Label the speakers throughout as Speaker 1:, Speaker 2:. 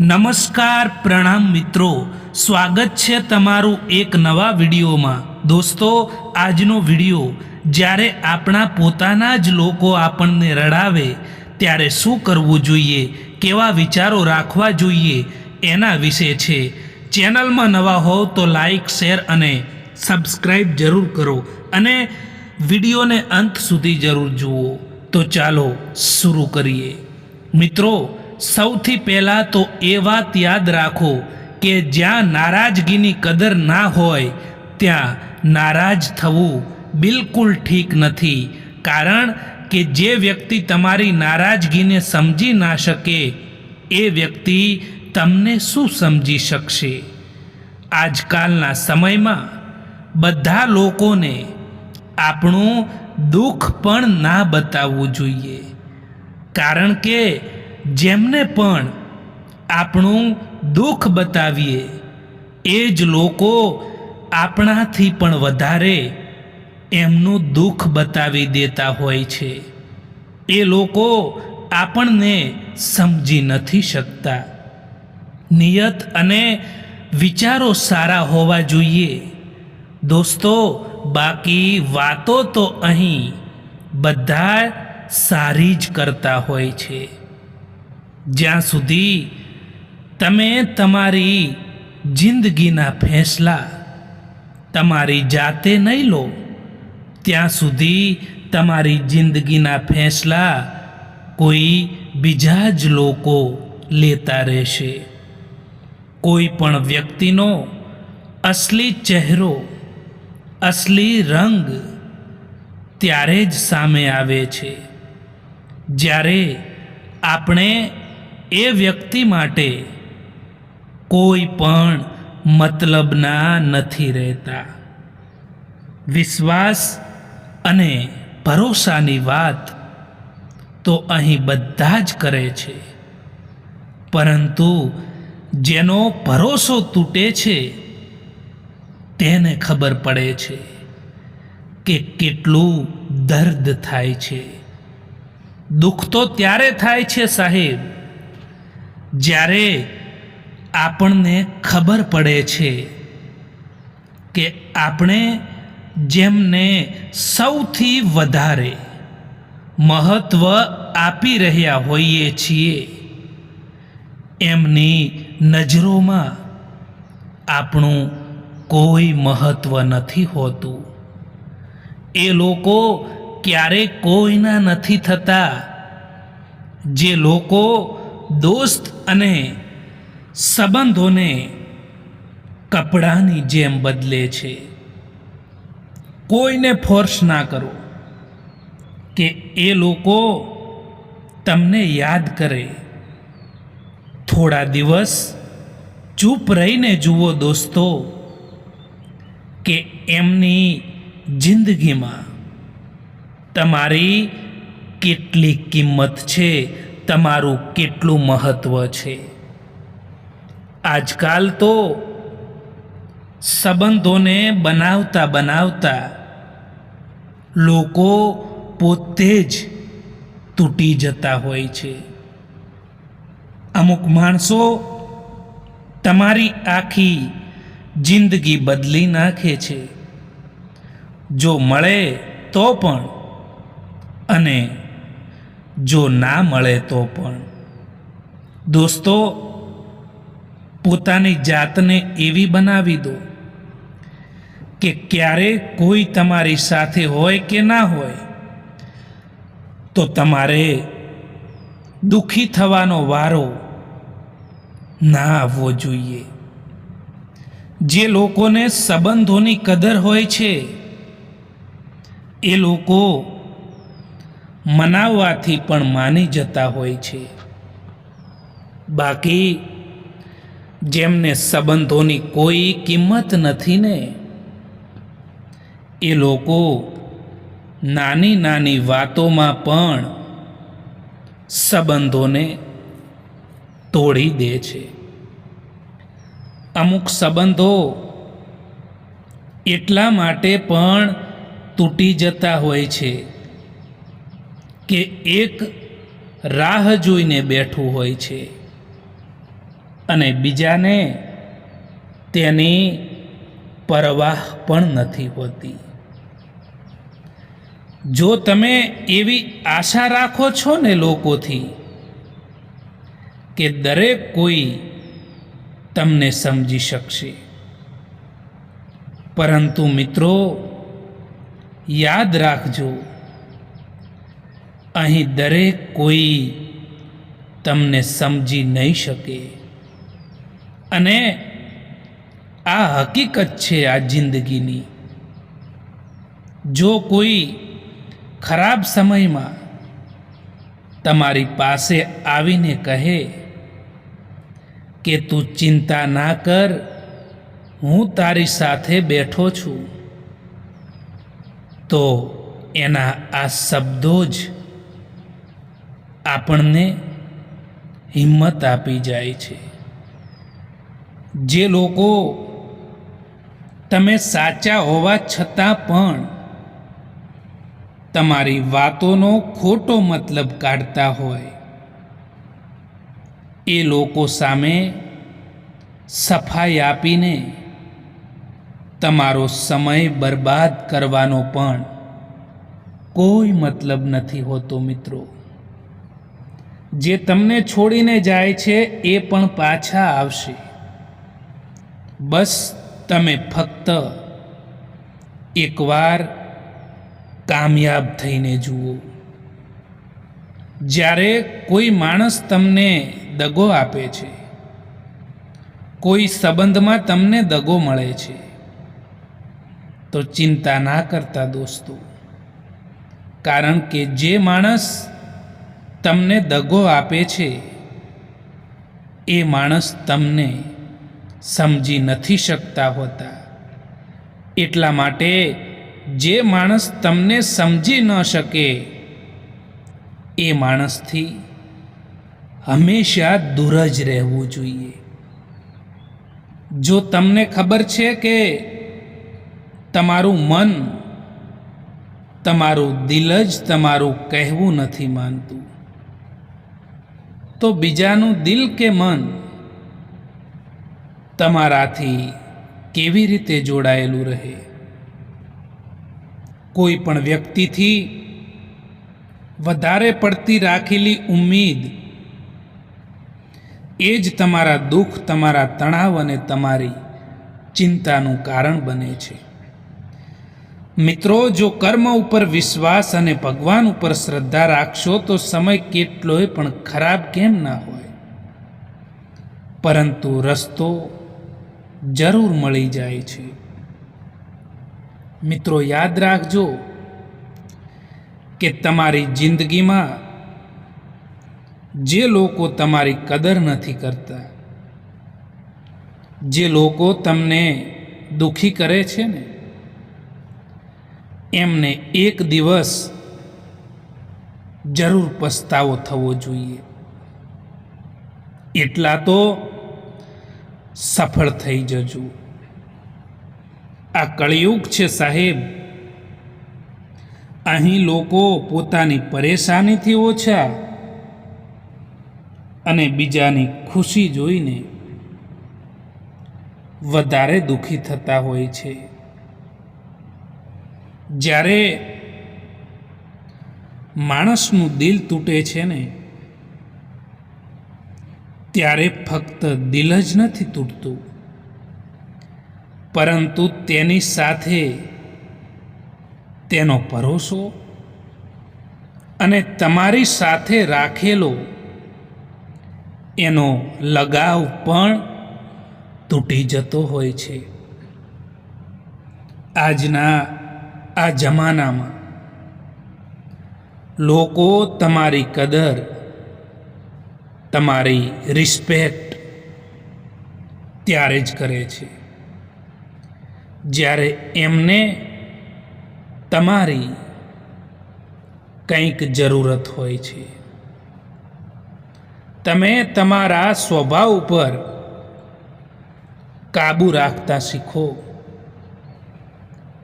Speaker 1: નમસ્કાર પ્રણામ મિત્રો. સ્વાગત છે તમારું એક નવા વિડીયોમાં. દોસ્તો, આજનો વીડિયો, જ્યારે આપણા પોતાના જ લોકો આપણને રડાવે, ત્યારે શું કરવું જોઈએ? કેવા વિચારો રાખવા જોઈએ? એના વિશે છે. ચેનલમાં નવા હોવ તો લાઈક, શેર અને સબસ્ક્રાઈબ જરૂર કરો અને વિડીયોને અંત સુધી જરૂર જુઓ. તો ચાલો, શરૂ કરીએ. મિત્રો સૌથી પહેલાં તો એ વાત યાદ રાખો કે જ્યાં નારાજગીની કદર ના હોય, ત્યાં નારાજ થવું બિલકુલ ઠીક નથી. કારણ કે જે વ્યક્તિ તમારી નારાજગીને સમજી ના શકે, એ વ્યક્તિ તમને શું સમજી શકશે? આજકાલના સમયમાં બધા લોકોને આપણું દુઃખ પણ ના બતાવવું જોઈએ. કારણ કે જેમને પણ આપણું દુઃખ બતાવીએ, એ જ લોકો આપણાથી પણ વધારે એમનું દુઃખ બતાવી દેતા હોય છે. એ લોકો આપણને સમજી નથી શકતા. નિયત અને વિચારો સારા હોવા જોઈએ. દોસ્તો, બાકી વાતો તો અહીં બધા સારી જ કરતા હોય છે. જ્યાં સુધી તમે તમારી જિંદગીના ફેંસલા તમારી જાતે નહીં લો, ત્યાં સુધી તમારી જિંદગીના ફેંસલા કોઈ બીજા જ લોકો લેતા રહેશે. કોઈ પણ વ્યક્તિનો અસલી ચહેરો, અસલી રંગ ત્યારે જ સામે આવે છે. જ્યારે આપણે એ વ્યક્તિ માટે કોઈ પણ મતલબના નથી રહેતા. વિશ્વાસ અને ભરોસાની વાત તો અહીં બધા જ કરે છે. પરંતુ જેનો ભરોસો તૂટે છે, તેને ખબર પડે છે કે કેટલું દર્દ થાય છે. દુઃખ તો ત્યારે થાય છે સાહેબ જ્યારે આપણને ખબર પડે છે કે આપણે જેમને સૌથી વધારે મહત્ત્વ આપી રહ્યા હોઈએ છીએ, એમની નજરોમાં આપણું કોઈ મહત્ત્વ નથી હોતું. એ લોકો ક્યારેય કોઈના નથી થતા. જે લોકો દોસ્ત અને સંબંધોને કપડાની જેમ બદલે છે. કોઈને ફોર્સ ના કરો કે એ લોકો તમને યાદ કરે. થોડા દિવસ ચૂપ રહીને જુઓ દોસ્તો કે એમની જિંદગીમાં તમારી કેટલી કિંમત છે તમારું કેટલું મહત્ત્વ છે? આજકાલ તો સંબંધોને બનાવતા બનાવતા લોકો પોતે જ તૂટી જતા હોય છે. અમુક માણસો તમારી આખી જિંદગી બદલી નાખે છે. જો મળે તો પણ અને જો ના મળે તો પણ. દોસ્તો, પોતાની જાતને એવી બનાવી દો કે ક્યારે કોઈ તમારી સાથે હોય કે ના હોય, તો તમારે દુઃખી થવાનો વારો ના આવવો જોઈએ. જે લોકોને સંબંધોની કદર હોય છે, એ લોકો મનાવવાથી પણ માની જતા હોય છે. બાકી જેમને સંબંધોની કોઈ કિંમત નથી ને, એ લોકો નાની નાની વાતોમાં પણ સંબંધોને તોડી દે છે. અમુક સંબંધો એટલા માટે પણ તૂટી જતા હોય છે કે એક રાહ જોઈને બેઠું હોય છે અને બીજાને તેની પરવાહ પણ નથી હોતી. જો તમે એવી આશા રાખો છો ને લોકોથી કે દરેક કોઈ તમને સમજી શકશે. પરંતુ મિત્રો, યાદ રાખજો અહીં દરેક કોઈ તમને સમજી નહીં શકે. અને આ હકીકત છે આ જિંદગીની. જો કોઈ ખરાબ સમયમાં તમારી પાસે આવીને કહે કે તું ચિંતા ના કર, હું તારી સાથે બેઠો છું તો એના આ શબ્દો જ આપણને હિંમત આપી જાય છે. જે લોકો તમે સાચા હોવા છતાં પણ તમારી વાતોનો ખોટો મતલબ કાઢતા હોય, એ લોકો સામે સફાઈ આપીને તમારો સમય બરબાદ કરવાનો પણ કોઈ મતલબ નથી હોતો મિત્રો. જે તમને છોડીને જાય છે, એ પણ પાછા આવશે. બસ તમે ફક્ત એકવાર કામયાબ થઈને જુઓ. જ્યારે કોઈ માણસ તમને દગો આપે છે, કોઈ સંબંધમાં તમને દગો મળે છે, તો ચિંતા ના કરતા દોસ્તો. કારણ કે જે માણસ તમને દગો આપે છે. એ માણસ તમને સમજી નથી શકતા હોતા. એટલા માટે જે માણસ તમને સમજી ન શકે, એ માણસથી હંમેશા દૂર જ રહેવું જોઈએ. જો તમને ખબર છે કે તમારું મન, તમારું દિલ જ તમારું કહેવું નથી માનતું તો બીજાનું દિલ કે મન તમારાથી કેવી રીતે જોડાયેલું રહે? કોઈ પણ વ્યક્તિથી વધારે પડતી રાખેલી ઉમ્મીદ એ જ તમારા દુઃખ, તમારા તણાવ અને તમારી ચિંતાનું કારણ બને છે. મિત્રો, જો કર્મ ઉપર વિશ્વાસ અને ભગવાન ઉપર શ્રદ્ધા રાખશો, તો સમય કેટલોય પણ ખરાબ કેમ ના હોય? પરંતુ રસ્તો જરૂર મળી જાય છે. મિત્રો, યાદ રાખજો કે તમારી જિંદગીમાં જે લોકો તમારી કદર નથી કરતા, જે લોકો તમને દુઃખી કરે છે ને એમને એક દિવસ જરૂર પસ્તાવો થવો જોઈએ. એટલા તો સફળ થઈ જજો. આ કળિયુગ છે સાહેબ. અહીં લોકો પોતાની પરેશાનીથી ઓછા અને બીજાની ખુશી જોઈને વધારે દુઃખી થતા હોય છે. જ્યારે માણસનું દિલ તૂટે છે ને, ત્યારે ફક્ત દિલ જ નથી તૂટતું. પરંતુ તેની સાથે તેનો ભરોસો અને તમારી સાથે રાખેલો એનો લગાવ પણ તૂટી જતો હોય છે. આજના આ જમાનામાં. લોકો તમારી કદર, તમારી રિસ્પેક્ટ ત્યારે જ કરે છે. જ્યારે એમને તમારી કંઈક જરૂરત હોય છે. તમે તમારા સ્વભાવ ઉપર કાબૂ રાખતા શીખો.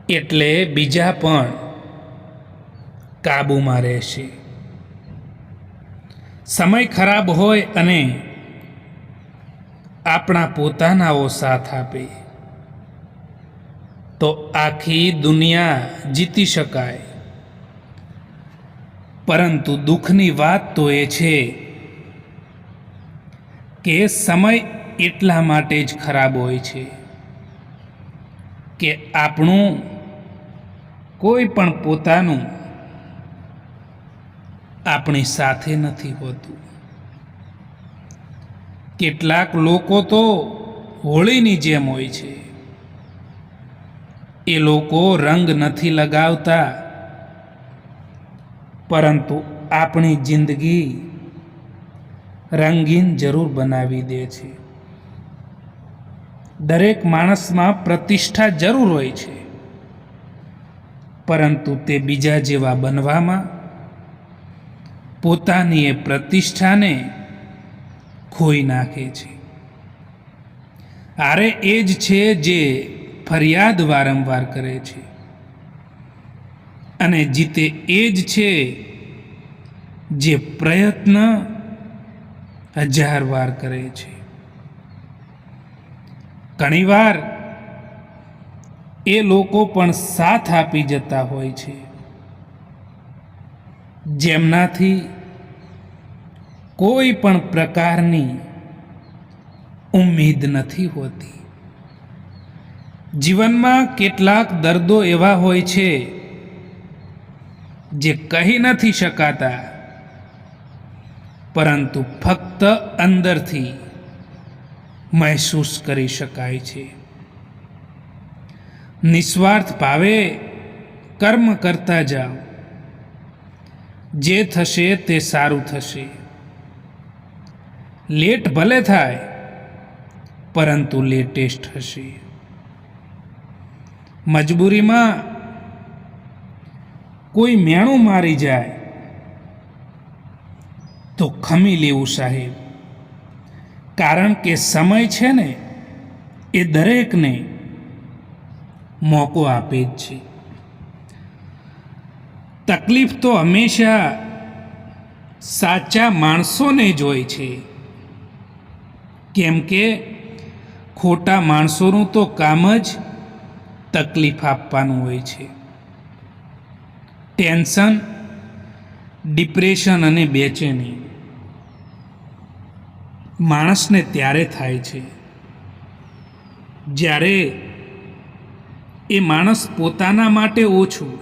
Speaker 1: એટલે બીજા પણ કાબૂમાં રહેશે. સમય ખરાબ હોય અને આપણા પોતાનાઓ સાથ આપે, તો આખી દુનિયા જીતી શકાય. પરંતુ દુઃખની વાત તો એ છે કે સમય એટલા માટે જ ખરાબ હોય છે કે આપણું કોઈ પણ પોતાનું આપણી સાથે નથી હોતું. કેટલાક લોકો તો હોળીની જેમ હોય છે. એ લોકો રંગ નથી લગાવતા, પરંતુ આપણી જિંદગી રંગીન જરૂર બનાવી દે છે. દરેક માણસમાં પ્રતિષ્ઠા જરૂર હોય છે. પરંતુ તે બીજા જેવા બનવામાં પોતાની એ પ્રતિષ્ઠાને ખોઈ નાખે છે. આરે એ જ છે જે ફરિયાદ વારંવાર કરે છે. અને જીતે એ જ છે જે પ્રયત્ન હજાર વાર કરે છે. ઘણીવાર એ લોકો પણ સાથ આપી જતા હોય છે. જેમનાથી કોઈ પણ પ્રકારની ઉમ્મીદ નથી હોતી. જીવનમાં કેટલાક દર્દો એવા હોય છે જે કહી નથી શકાતા, પરંતુ ફક્ત અંદરથી મહેસૂસ કરી શકાય છે. નિસ્વાર્થ ભાવે કર્મ કરતા જાઓ. જે થશે તે સારું થશે. લેટ ભલે થાય, પરંતુ લેટેસ્ટ હશે. મજબૂરીમાં કોઈ મેણું મારી જાય, તો ખમી લેવું સાહેબ. કારણ કે સમય છે ને, એ દરેકને મોકો આપે જ છે. તકલીફ તો હંમેશા સાચા માણસોને જ હોય છે. કેમ કે ખોટા માણસોનું તો કામ જ તકલીફ આપવાનું હોય છે. ટેન્શન, ડિપ્રેશન અને બેચેની માણસને ત્યારે થાય છે. જ્યારે એ માણસ પોતાના માટે ઓછું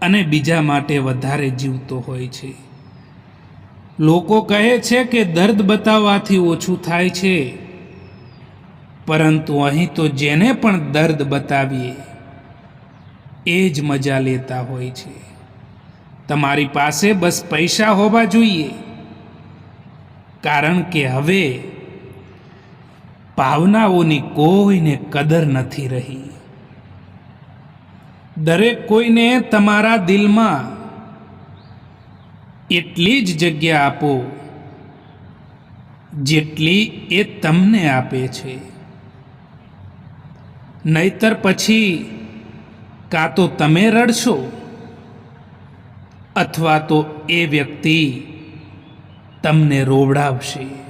Speaker 1: અને બીજા માટે વધારે જીવતો હોય છે. લોકો કહે છે કે દર્દ બતાવવાથી ઓછું થાય છે, પરંતુ અહીં તો જેને પણ દર્દ બતાવીએ, એ જ મજા લેતા હોય છે. તમારી પાસે બસ પૈસા હોવા જોઈએ, કારણ કે હવે ભાવનાઓની કોઈને કદર નથી રહી. દરેક કોઈને તમારા દિલમાં એટલી જ જગ્યા આપો, જેટલી એ તમને આપે છે. નહીતર પછી કાં તો તમે રડશો અથવા તો એ વ્યક્તિ તમને રોવડાવશે.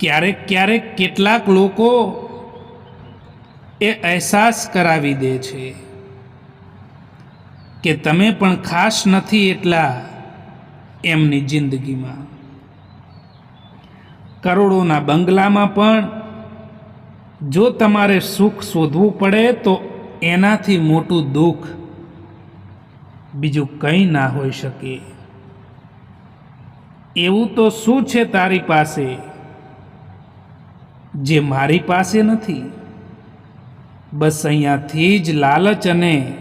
Speaker 1: ક્યારેક ક્યારેક કેટલાક લોકો એ અહેસાસ કરાવી દે છે કે તમે પણ ખાસ નથી એટલા એમની જિંદગીમાં. કરોડોના બંગલામાં પણ જો તમારે સુખ શોધવું પડે તો એનાથી મોટું દુઃખ બીજું કંઈ ના હોઈ શકે. એવું તો શું છે તારી પાસે? જે મારી પાસે નથી, બસ અહીંયાથી જ લાલચ અને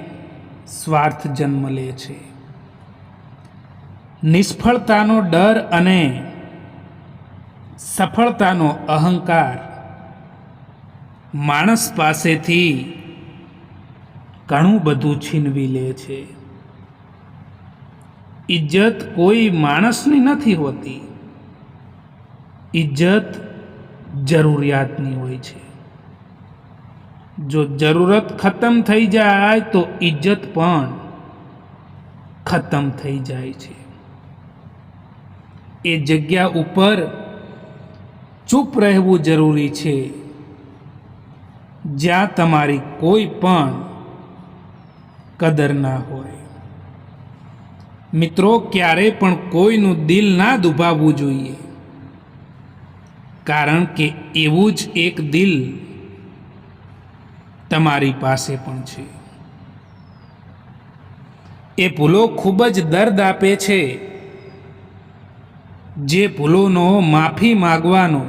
Speaker 1: સ્વાર્થ જન્મ લે છે. નિષ્ફળતાનો ડર અને સફળતાનો અહંકાર માણસ પાસેથી ઘણું બધું છીનવી લે છે. ઇજ્જત કોઈ માણસની નથી હોતી. ઇજ્જત જરૂરિયાતની હોય છે. જો જરૂરત ખતમ થઈ જાય તો ઇજ્જત પણ ખતમ થઈ જાય છે. એ જગ્યા ઉપર ચૂપ રહેવું જરૂરી છે. જ્યાં તમારી કોઈ પણ કદર ના હોય. મિત્રો ક્યારેય પણ કોઈનું દિલ ના દુભાવવું જોઈએ. કારણ કે એવું જ એક દિલ તમારી પાસે પણ છે. એ ભૂલો ખૂબ જ દર્દ આપે છે. જે ભૂલોનો માફી માગવાનો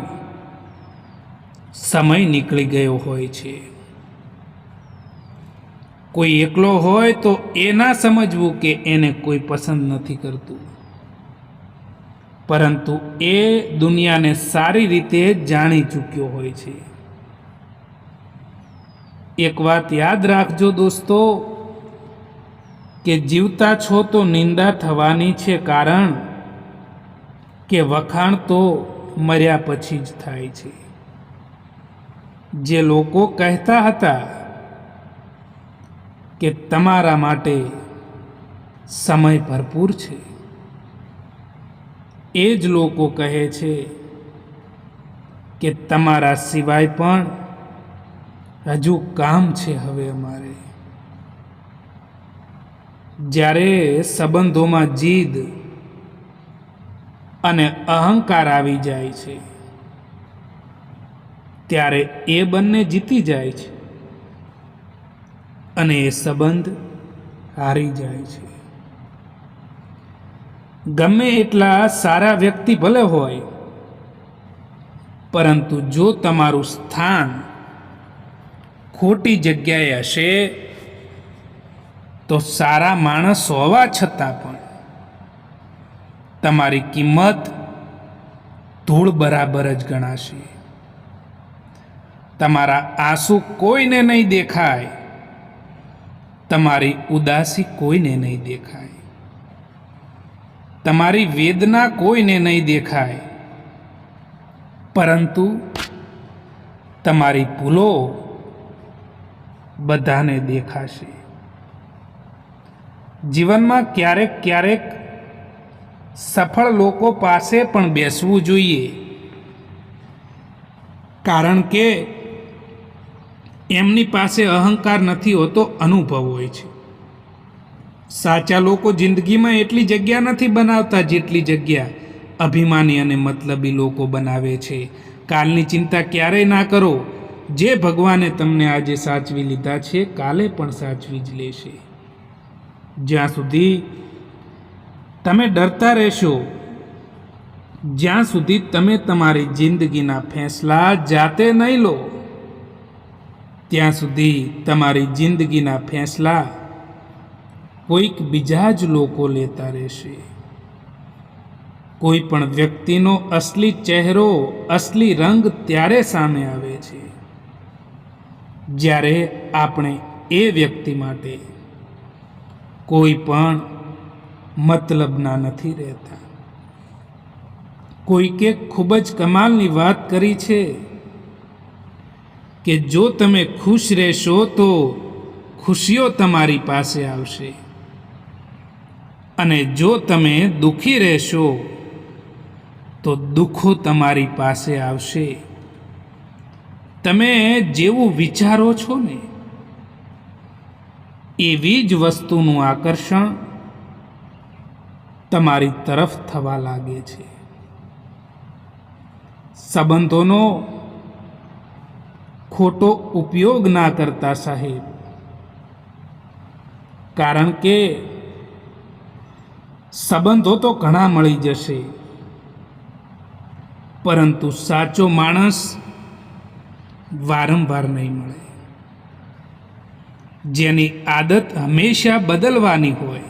Speaker 1: સમય નીકળી ગયો હોય છે. કોઈ એકલો હોય તો એ ના સમજવું કે એને કોઈ પસંદ નથી કરતું. પરંતુ એ દુનિયાને સારી રીતે જાણી ચૂક્યો હોય છે. એક વાત યાદ રાખજો દોસ્તો, કે જીવતા છો તો નિંદા થવાની છે કારણ કે વખાણ તો મર્યા પછી જ થાય છે. જે લોકો કહેતા હતા કે તમારા માટે સમય ભરપૂર છે. એ જ લોકો કહે છે કે તમારા સિવાય પણ હજુ કામ છે હવે અમારે. જ્યારે સંબંધોમાં જીદ અને અહંકાર આવી જાય છે, ત્યારે એ બંને જીતી જાય છે અને એ સંબંધ હારી જાય છે. ગમે એટલા સારા વ્યક્તિ ભલે હોય, પરંતુ જો તમારું સ્થાન ખોટી જગ્યાએ હશે, તો સારા માણસ હોવા છતાં પણ તમારી કિંમત ધૂળ બરાબર જ ગણાશે. તમારા આંસુ કોઈને નહીં દેખાય, તમારી ઉદાસી કોઈને નહીં દેખાય. તમારી વેદના કોઈને નહીં દેખાય. પરંતુ તમારી ભૂલો બધાને દેખાશે. જીવનમાં ક્યારેક ક્યારેક સફળ લોકો પાસે પણ બેસવું જોઈએ. કારણ કે એમની પાસે અહંકાર નથી હોતો, અનુભવ હોય છે. સાચા લોકો જિંદગીમાં એટલી જગ્યા નથી બનાવતા જેટલી જગ્યા અભિમાની અને મતલબી લોકો બનાવે છે. કાલની ચિંતા ક્યારેય ના કરો. જે ભગવાને તમને આજે સાચવી લીધા છે, કાલે પણ સાચવી જ લેશે. જ્યાં સુધી તમે ડરતા રહેશો, જ્યાં સુધી તમે તમારી જિંદગીના ફેંસલા જાતે નહીં લો, ત્યાં સુધી તમારી જિંદગીના ફેંસલા કોઈક બીજા જ લોકો લેતા રહેશે. કોઈ પણ વ્યક્તિનો અસલી ચહેરો, અસલી રંગ ત્યારે સામે આવે છે. જ્યારે આપણે એ વ્યક્તિ માટે કોઈ પણ મતલબના નથી રહેતા. કોઈકે ખૂબ જ કમાલની વાત કરી છે કે જો તમે ખુશ રહેશો તો ખુશીઓ તમારી પાસે આવશે. અને જો તમે દુઃખી રહેશો, તો દુઃખો તમારી પાસે આવશે. તમે જેવું વિચારો છો ને, એવી જ વસ્તુનું આકર્ષણ તમારી તરફ થવા લાગે છે. સંબંધોનો ખોટો ઉપયોગ ના કરતા સાહેબ, કારણ કે સંબંધો તો ઘણા મળી જશે. પરંતુ સાચો માણસ વારંવાર નહીં મળે. જેની આદત હંમેશા બદલવાની હોય,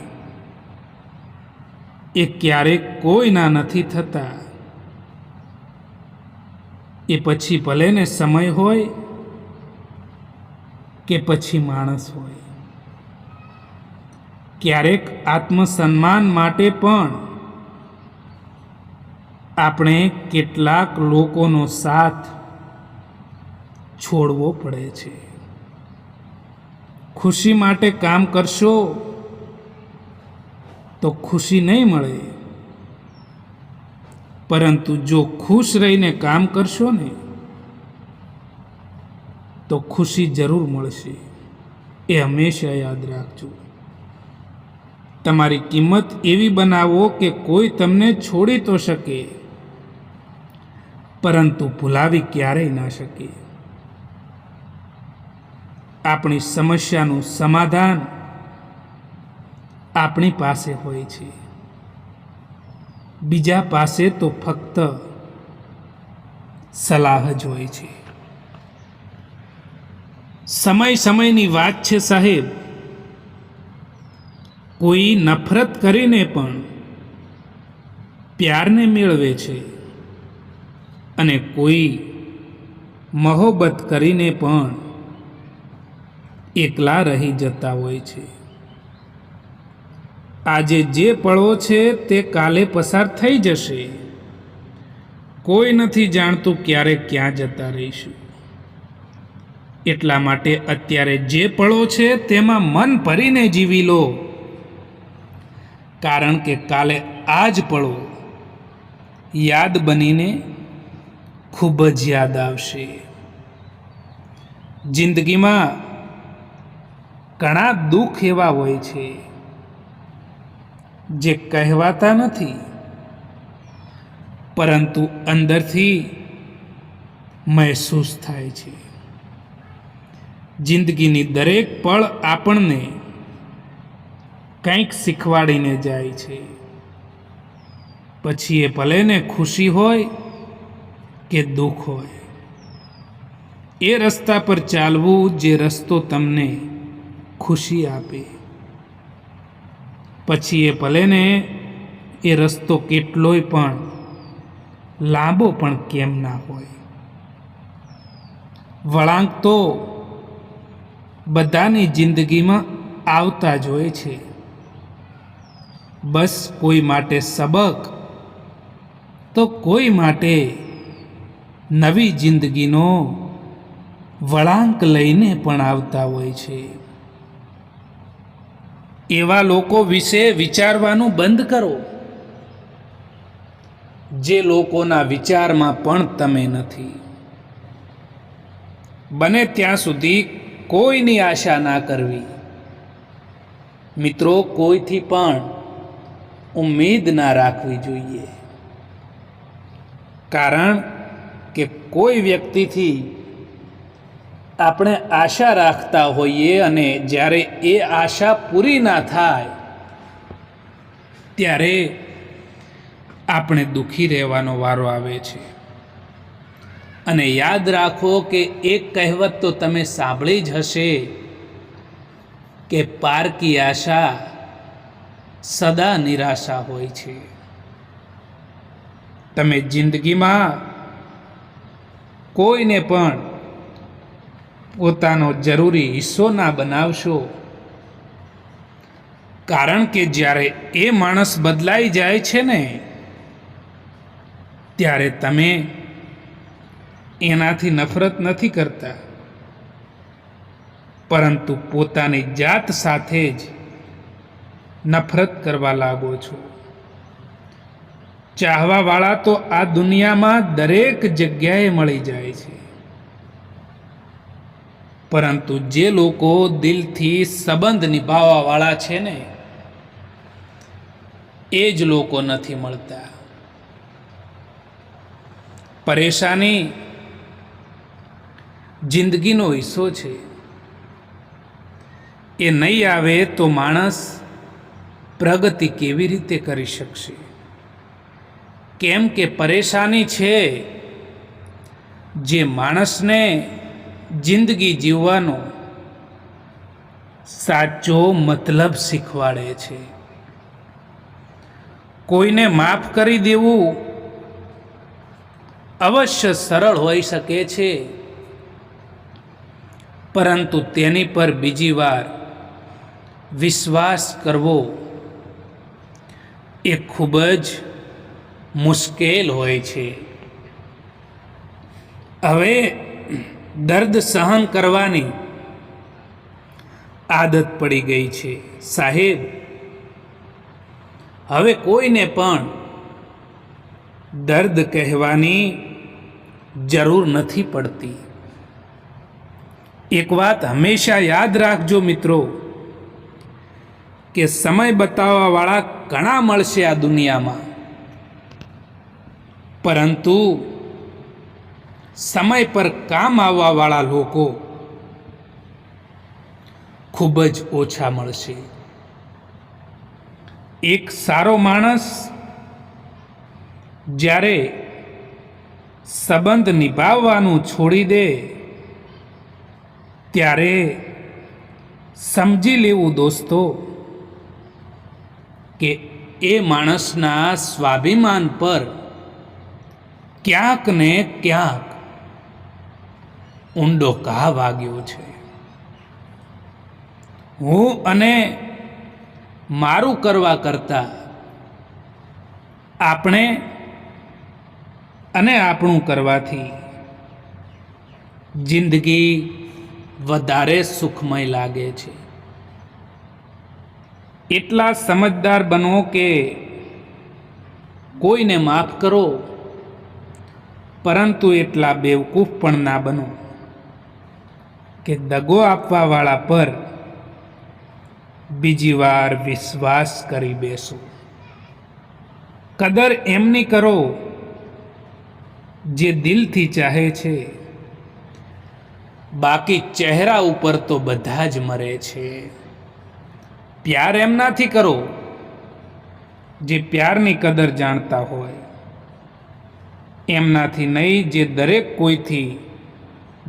Speaker 1: એ ક્યારેક કોઈના નથી થતા. એ પછી ભલે ને સમય હોય કે પછી માણસ હોય. ક્યારેક આત્મસન્માન માટે પણ આપણે કેટલાક લોકોનો સાથ છોડવો પડે છે. ખુશી માટે કામ કરશો તો ખુશી નહીં મળે. પરંતુ જો ખુશ રહીને કામ કરશો ને, તો ખુશી જરૂર મળશે. એ હંમેશા યાદ રાખજો. તમારી કિંમત એવી બનાવો કે કોઈ તમને છોડી તો શકે. પરંતુ ભૂલાવી ક્યારેય ના શકે. આપણી સમસ્યાનું સમાધાન આપણી પાસે હોય છે. બીજા પાસે તો ફક્ત સલાહ જ હોય છે. સમય સમયની વાત છે સાહેબ. કોઈ નફરત કરીને પણ પ્યારને મેળવે છે અને કોઈ મહોબત કરીને પણ એકલા રહી જતા હોય છે. આજે જે પળો છે તે કાલે પસાર થઈ જશે. કોઈ નથી જાણતું ક્યારે ક્યાં જતા રહીશું. એટલા માટે અત્યારે જે પળો છે તેમાં મન ભરીને જીવી લો. કારણ કે કાલે આ જ પળો યાદ બનીને ખૂબ જ યાદ આવશે. જિંદગીમાં ઘણા દુઃખ એવા હોય છે જે કહેવાતા નથી, પરંતુ અંદરથી મહેસૂસ થાય છે. જિંદગીની દરેક પળ આપણને કંઈક શીખવાડીને જાય છે. પછી એ ભલેને ખુશી હોય કે દુઃખ હોય. એ રસ્તા પર ચાલવું જે રસ્તો તમને ખુશી આપે. પછી એ ભલેને એ રસ્તો કેટલોય પણ લાંબો પણ કેમ ના હોય. વળાંક તો બધાની જિંદગીમાં આવતા જ હોય છે. બસ કોઈ માટે સબક. તો કોઈ માટે નવી જિંદગીનો વળાંક લઈને પણ આવતા હોય છે. એવા લોકો વિશે વિચારવાનું બંધ કરો. જે લોકોના વિચારમાં પણ તમે નથી. બને ત્યાં સુધી કોઈની આશા ના કરવી. મિત્રો, કોઈથી પણ ઉમ્મીદ ના રાખવી જોઈએ. કારણ કે કોઈ વ્યક્તિથી આપણે આશા રાખતા હોઈએ અને જ્યારે એ આશા પૂરી ના થાય, ત્યારે આપણે દુઃખી રહેવાનો વારો આવે છે. અને યાદ રાખો કે એક કહેવત તો તમે સાંભળી જ હશે કે પારકી આશા સદા નિરાશા હોય છે. તમે જિંદગીમાં કોઈને પણ પોતાનો જરૂરી હિસ્સો ના બનાવશો. કારણ કે જ્યારે એ માણસ બદલાઈ જાય છે ને, ત્યારે તમે એનાથી નફરત નથી કરતા. પરંતુ પોતાની જાત સાથે જ નફરત કરવા લાગો છો. ચાહવાવાળા તો આ દુનિયામાં દરેક જગ્યાએ મળી જાય છે. પરંતુ જે લોકો દિલથી સંબંધ નિભાવવાવાળા છે ને, એ જ લોકો નથી મળતા. પરેશાની જિંદગીનો હિસ્સો છે. એ નહીં આવે તો માણસ પ્રગતિ કેવી રીતે કરી શકશે? કેમ કે પરેશાની છે જે માણસને જિંદગી જીવવાનો સાચો મતલબ શીખવાડે છે. કોઈને માફ કરી દેવું અવશ્ય સરળ હોઈ શકે છે, પરંતુ તેની પર બીજી વાર વિશ્વાસ કરવો એ ખૂબ જ મુશ્કેલ હોય છે. હવે દર્દ સહન કરવાની આદત પડી ગઈ છે. સાહેબ, હવે કોઈને પણ દર્દ કહેવાની જરૂર નથી પડતી. એક વાત હંમેશા યાદ રાખજો મિત્રો કે સમય બતાવવાવાળા ઘણા મળશે આ દુનિયામાં. પરંતુ સમય પર કામ આવવાવાળા લોકો ખૂબ જ ઓછા મળશે. એક સારો માણસ જ્યારે સંબંધ નિભાવવાનું છોડી દે, ત્યારે સમજી લેવું દોસ્તો કે એ માણસના સ્વાભિમાન પર ક્યાંક ને ક્યાંક ઊંડો ઘા વાગ્યો છે. હું અને મારું કરવા કરતાં આપણે અને આપણું કરવાથી જિંદગી વધારે સુખમય લાગે છે. એટલા સમજદાર બનો કે કોઈને માફ કરો, પરંતુ એટલા બેવકૂફ પણ ના બનો. કે દગો આપવાવાળા પર બીજી વાર વિશ્વાસ કરી બેસો. કદર એમની કરો જે દિલથી ચાહે છે. બાકી ચહેરા ઉપર તો બધા જ મરે છે. પ્યાર એમનાથી કરો જે પ્યારની કદર જાણતા હોય. એમનાથી નહીં જે દરેક કોઈથી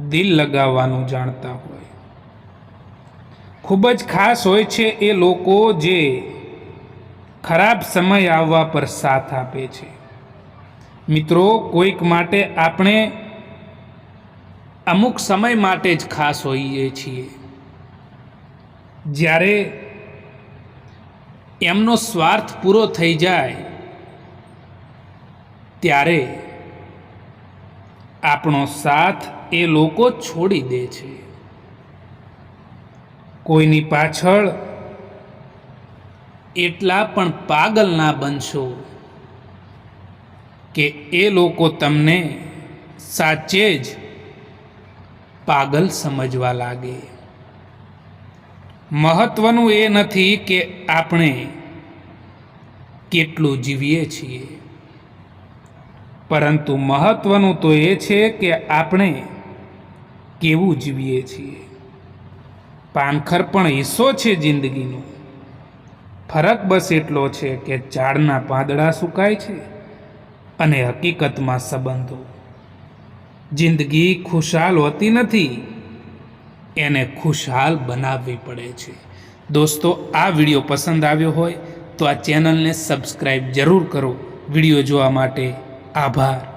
Speaker 1: દિલ લગાવવાનું જાણતા હોય. ખૂબ જ ખાસ હોય છે એ લોકો જે ખરાબ સમય આવવા પર સાથ આપે છે. મિત્રો, કોઈક માટે આપણે અમુક સમય માટે જ ખાસ હોઈએ છીએ. જ્યારે એમનો સ્વાર્થ પૂરો થઈ જાય ત્યારે આપણો સાથ એ લોકો છોડી દે છે. કોઈની પાછળ એટલા પણ પાગલ ના બનશો કે એ લોકો તમને સાચે જ પાગલ સમજવા લાગે. મહત્વનું એ નથી કે આપણે કેટલું જીવીએ છીએ. પરંતુ મહત્વનું તો એ છે કે આપણે કેવું જીવીએ છીએ. પાનખર પણ હિસ્સો છે જિંદગીનો. ફરક બસ એટલો છે કે ઝાડના પાંદડા સુકાય છે અને હકીકતમાં સંબંધો. જિંદગી ખુશાલ હોતી નથી. એને ખુશહાલ બનાવવી પડે છે. દોસ્તો, આ વીડિયો પસંદ આવ્યો હોય તો આ ચેનલને સબસ્ક્રાઈબ જરૂર કરો. વીડિયો જોવા માટે આભાર.